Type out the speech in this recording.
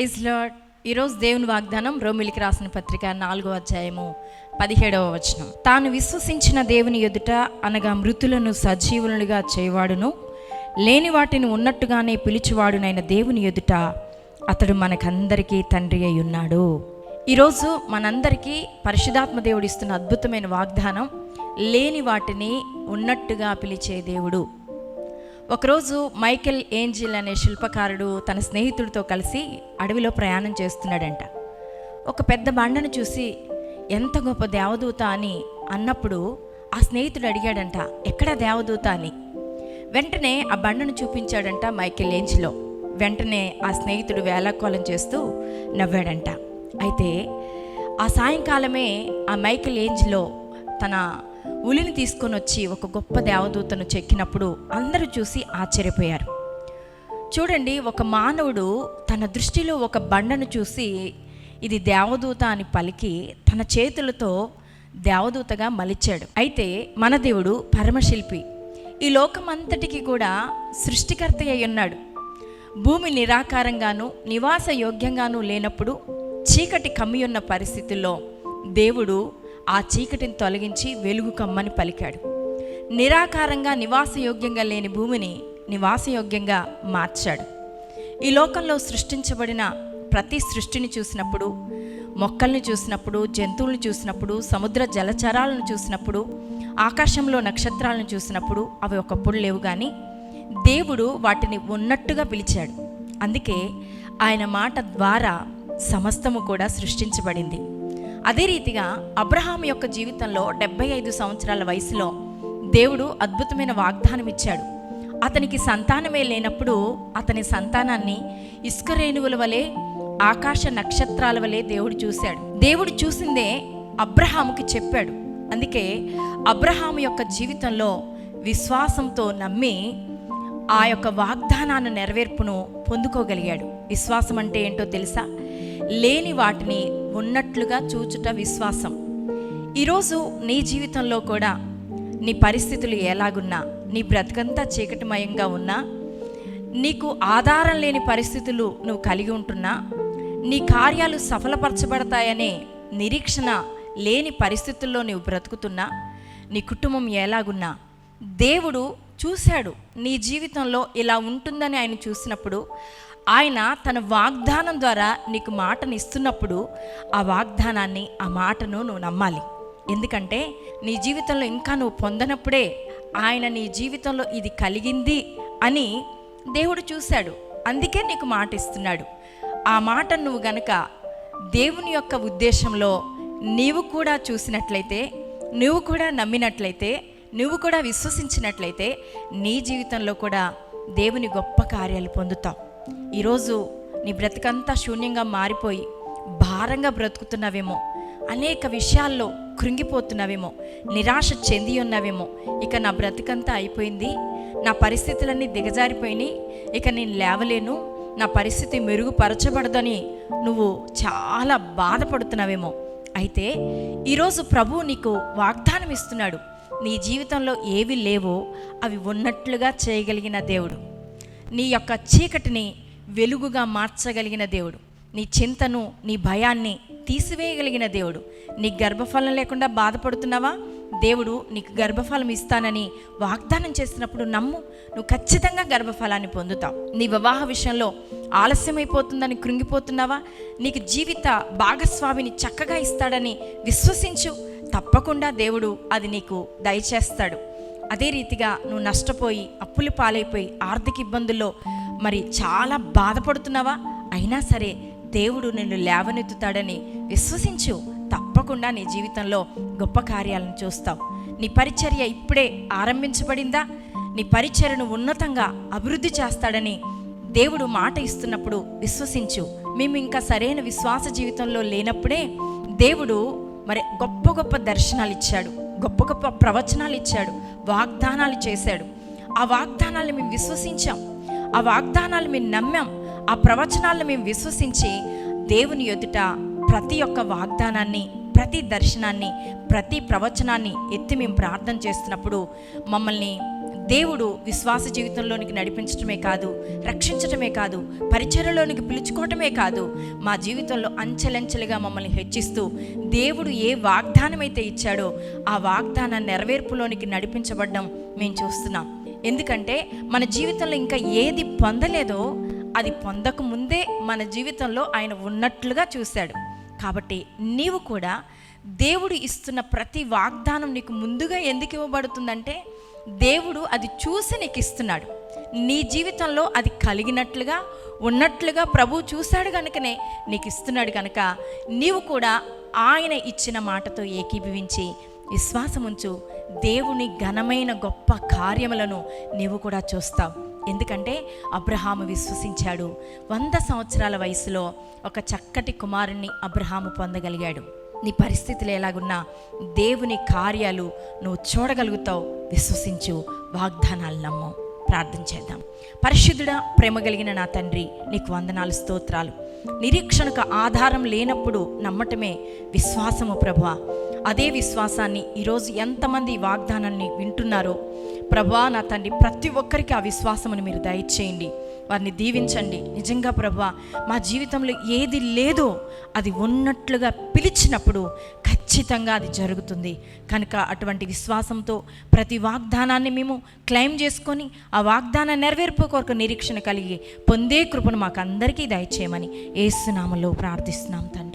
Praise lord ఈరోజు దేవుని వాగ్దానం రోమిలికి రాసిన పత్రిక నాలుగో అధ్యాయము పదిహేడవ వచనం. తాను విశ్వసించిన దేవుని ఎదుట అనగా మృతులను సజీవులుగా చేయవాడును. లేని వాటిని ఉన్నట్టుగానే పిలిచివాడునైన దేవుని ఎదుట అతడు మనకందరికీ తండ్రి అయి ఉన్నాడు. ఈరోజు మనందరికీ పరిశుధాత్మ దేవుడు ఇస్తున్న అద్భుతమైన వాగ్దానం లేని వాటిని ఉన్నట్టుగా పిలిచే దేవుడు. ఒకరోజు మైకెల్ ఏంజిల్ అనే శిల్పకారుడు తన స్నేహితుడితో కలిసి అడవిలో ప్రయాణం చేస్తున్నాడంట. ఒక పెద్ద బండను చూసి ఎంత గొప్ప దేవదూత అని అన్నప్పుడు ఆ స్నేహితుడు అడిగాడంట ఎక్కడ దేవదూత అని? వెంటనే ఆ బండను చూపించాడంట మైకెల్ ఏంజిలో. వెంటనే ఆ స్నేహితుడు వేలాకోలం చేస్తూ నవ్వాడంట. అయితే ఆ సాయంకాలమే ఆ మైకెల్ ఏంజిలో తన ఉలిని తీసుకొని వచ్చి ఒక గొప్ప దేవదూతను చెక్కినప్పుడు అందరూ చూసి ఆశ్చర్యపోయారు. చూడండి ఒక మానవుడు తన దృష్టిలో ఒక బండను చూసి ఇది దేవదూత అని పలికి తన చేతులతో దేవదూతగా మలిచాడు. అయితే మన దేవుడు పరమశిల్పి ఈ లోకమంతటికి కూడా సృష్టికర్త అయి ఉన్నాడు. భూమి నిరాకారంగాను నివాస యోగ్యంగాను లేనప్పుడు చీకటి కమ్మియున్న పరిస్థితుల్లో దేవుడు ఆ చీకటిని తొలగించి వెలుగు కమ్మని పలికాడు. నిరాకారంగా నివాసయోగ్యంగా లేని భూమిని నివాసయోగ్యంగా మార్చాడు. ఈ లోకంలో సృష్టించబడిన ప్రతి సృష్టిని చూసినప్పుడు మొక్కల్ని చూసినప్పుడు జంతువులను చూసినప్పుడు సముద్ర జలచరాలను చూసినప్పుడు ఆకాశంలో నక్షత్రాలను చూసినప్పుడు అవి ఒకప్పుడు లేవు కానీ దేవుడు వాటిని ఉన్నట్టుగా పిలిచాడు. అందుకే ఆయన మాట ద్వారా సమస్తము కూడా సృష్టించబడింది. అదే రీతిగా అబ్రహాం యొక్క జీవితంలో డెబ్బై ఐదు సంవత్సరాల వయసులో దేవుడు అద్భుతమైన వాగ్దానం ఇచ్చాడు అతనికి సంతానమే లేనప్పుడు అతని సంతానాన్ని ఇసుకరేణువుల వలె ఆకాశ నక్షత్రాల వలె దేవుడు చూశాడు. దేవుడు చూసిందే అబ్రహాముకి చెప్పాడు. అందుకే అబ్రహాం యొక్క జీవితంలో విశ్వాసంతో నమ్మి ఆ యొక్క వాగ్దానాన్ని నెరవేర్పును పొందుకోగలిగాడు. విశ్వాసం అంటే ఏంటో తెలుసా? లేని వాటిని ఉన్నట్లుగా చూచుట విశ్వాసం. ఈరోజు నీ జీవితంలో కూడా నీ పరిస్థితులు ఎలాగున్నా నీ బ్రతకంతా చీకటిమయంగా ఉన్నా నీకు ఆధారం లేని పరిస్థితులు నువ్వు కలిగి ఉంటున్నా నీ కార్యాలు సఫలపరచబడతాయనే నిరీక్షణ లేని పరిస్థితుల్లో నువ్వు బ్రతుకుతున్నా నీ కుటుంబం ఎలాగున్నా దేవుడు చూశాడు నీ జీవితంలో ఇలా ఉంటుందని ఆయన చూసినప్పుడు ఆయన తన వాగ్దానం ద్వారా నీకు మాటను ఇస్తున్నప్పుడు ఆ వాగ్దానాన్ని ఆ మాటను నువ్వు నమ్మాలి. ఎందుకంటే నీ జీవితంలో ఇంకా నువ్వు పొందనప్పుడే ఆయన నీ జీవితంలో ఇది కలిగింది అని దేవుడు చూశాడు. అందుకే నీకు మాట ఇస్తున్నాడు ఆ మాట నువ్వు గనక దేవుని యొక్క ఉద్దేశంలో నీవు కూడా చూసినట్లయితే నువ్వు కూడా నమ్మినట్లయితే నువ్వు కూడా విశ్వసించినట్లయితే నీ జీవితంలో కూడా దేవుని గొప్ప కార్యాలు పొందుతావు. ఈరోజు నీ బ్రతికంతా శూన్యంగా మారిపోయి భారంగా బ్రతుకుతున్నావేమో అనేక విషయాల్లో కృంగిపోతున్నావేమో నిరాశ చెంది ఉన్నావేమో ఇక నా బ్రతికంతా అయిపోయింది నా పరిస్థితులన్నీ దిగజారిపోయినాయి ఇక నేను లేవలేను నా పరిస్థితి మెరుగుపరచబడదని నువ్వు చాలా బాధపడుతున్నావేమో. అయితే ఈరోజు ప్రభు నీకు వాగ్దానం ఇస్తున్నాడు నీ జీవితంలో ఏవి లేవో అవి ఉన్నట్లుగా చేయగలిగిన దేవుడు. నీ యొక్క చీకటిని వెలుగుగా మార్చగలిగిన దేవుడు. నీ చింతను నీ భయాన్ని తీసివేయగలిగిన దేవుడు. నీ గర్భఫలం లేకుండా బాధపడుతున్నావా? దేవుడు నీకు గర్భఫలం ఇస్తానని వాగ్దానం చేసినప్పుడు నమ్ము నువ్వు ఖచ్చితంగా గర్భఫలాన్ని పొందుతావు. నీ వివాహ విషయంలో ఆలస్యమైపోతుందని కృంగిపోతున్నావా? నీకు జీవిత భాగస్వామిని చక్కగా ఇస్తాడని విశ్వసించు. తప్పకుండా దేవుడు అది నీకు దయచేస్తాడు. అదే రీతిగా నువ్వు నష్టపోయి అప్పులు పాలైపోయి ఆర్థిక ఇబ్బందుల్లో మరి చాలా బాధపడుతున్నావా? అయినా సరే దేవుడు నిన్ను లేవనెత్తుతాడని విశ్వసించు. తప్పకుండా నీ జీవితంలో గొప్ప కార్యాలను చూస్తావు. నీ పరిచర్య ఇప్పుడే ఆరంభించబడిందా? నీ పరిచర్యను ఉన్నతంగా అభివృద్ధి చేస్తాడని దేవుడు మాట ఇస్తున్నప్పుడు విశ్వసించు. మేము ఇంకా సరైన విశ్వాస జీవితంలో లేనప్పుడే దేవుడు మరి గొప్ప గొప్ప దర్శనాలు ఇచ్చాడు. గొప్ప గొప్ప ప్రవచనాలు ఇచ్చాడు. వాగ్దానాలు చేశాడు. ఆ వాగ్దానాలను మేము విశ్వసించాం. ఆ వాగ్దానాలు మేము నమ్మాం. ఆ ప్రవచనాలను మేము విశ్వసించి దేవుని ఎదుట ప్రతి ఒక్క వాగ్దానాన్ని ప్రతి దర్శనాన్ని ప్రతి ప్రవచనాన్ని ఎత్తి మేము ప్రార్థన చేస్తున్నప్పుడు మమ్మల్ని దేవుడు విశ్వాస జీవితంలోనికి నడిపించటమే కాదు రక్షించటమే కాదు పరిచయలోనికి పిలుచుకోవటమే కాదు మా జీవితంలో అంచెలంచెలుగా మమ్మల్ని హెచ్చిస్తూ దేవుడు ఏ వాగ్దానం అయితే ఇచ్చాడో ఆ వాగ్దాన నెరవేర్పులోనికి నడిపించబడ్డం మేము చూస్తున్నాం. ఎందుకంటే మన జీవితంలో ఇంకా ఏది పొందలేదో అది పొందక ముందే మన జీవితంలో ఆయన ఉన్నట్లుగా చూశాడు. కాబట్టి నీవు కూడా దేవుడు ఇస్తున్న ప్రతి వాగ్దానం నీకు ముందుగా ఎందుకు ఇవ్వబడుతుందంటే దేవుడు అది చూసి నీకు ఇస్తున్నాడు. నీ జీవితంలో అది కలిగినట్లుగా ఉన్నట్లుగా ప్రభు చూశాడు కనుకనే నీకు ఇస్తున్నాడు కనుక నీవు కూడా ఆయన ఇచ్చిన మాటతో ఏకీభవించి విశ్వాసముంచు దేవుని ఘనమైన గొప్ప కార్యములను నీవు కూడా చూస్తావు. ఎందుకంటే అబ్రహాము విశ్వసించాడు. వంద సంవత్సరాల వయసులో ఒక చక్కటి కుమారుణ్ణి అబ్రహాము పొందగలిగాడు. నీ పరిస్థితులు ఎలాగున్నా దేవుని కార్యాలు నువ్వు చూడగలుగుతావు. విశ్వసించు వాగ్దానాలు నమ్ము. ప్రార్థన చేద్దాం. పరిశుద్ధుడా ప్రేమ కలిగిన నా తండ్రి నీకు వందనాలు స్తోత్రాలు. నిరీక్షణకు ఆధారం లేనప్పుడు నమ్మటమే విశ్వాసము ప్రభా అదే విశ్వాసాన్ని ఈరోజు ఎంతమంది వాగ్దానాన్ని వింటున్నారో ప్రభా నా తండ్రి ప్రతి ఒక్కరికి ఆ విశ్వాసమును మీరు దయచేయండి. వారిని దీవించండి. నిజంగా ప్రభా మా జీవితంలో ఏది లేదో అది ఉన్నట్లుగా పిలిచినప్పుడు ఖచ్చితంగా అది జరుగుతుంది. కనుక అటువంటి విశ్వాసంతో ప్రతి వాగ్దానాన్ని మేము క్లెయిమ్ చేసుకొని ఆ వాగ్దాన నెరవేర్పు కొరకు నిరీక్షణ కలిగి పొందే కృపను మాకు అందరికీ దయచేయమని ఏసునామలో ప్రార్థిస్తున్నాం తండ్రి.